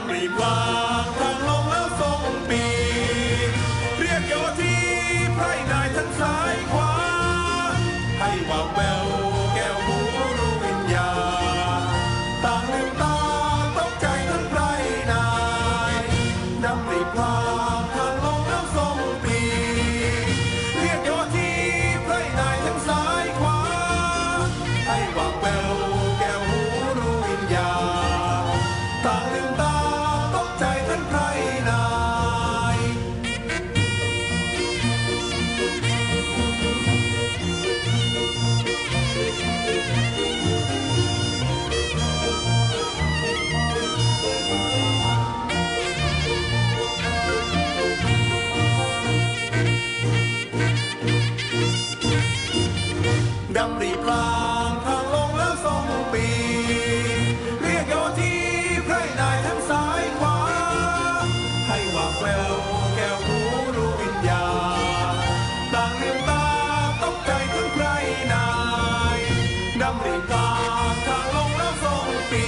ำรีบวางทางลงแล้วทรงปี เรียกโยทีไพร่นายทั้งซ้ายขวา ให้วาวแวว ดำรีพลางทางลงแล้วทรงปี เรียกโยทีไพร่นายทั้งซ้ายขวา ให้วางแววแก้วหูรู้วิญญาณต่างลืมตาตกใจถึงใครนายดำรีพลางทางลงแล้วทรงปี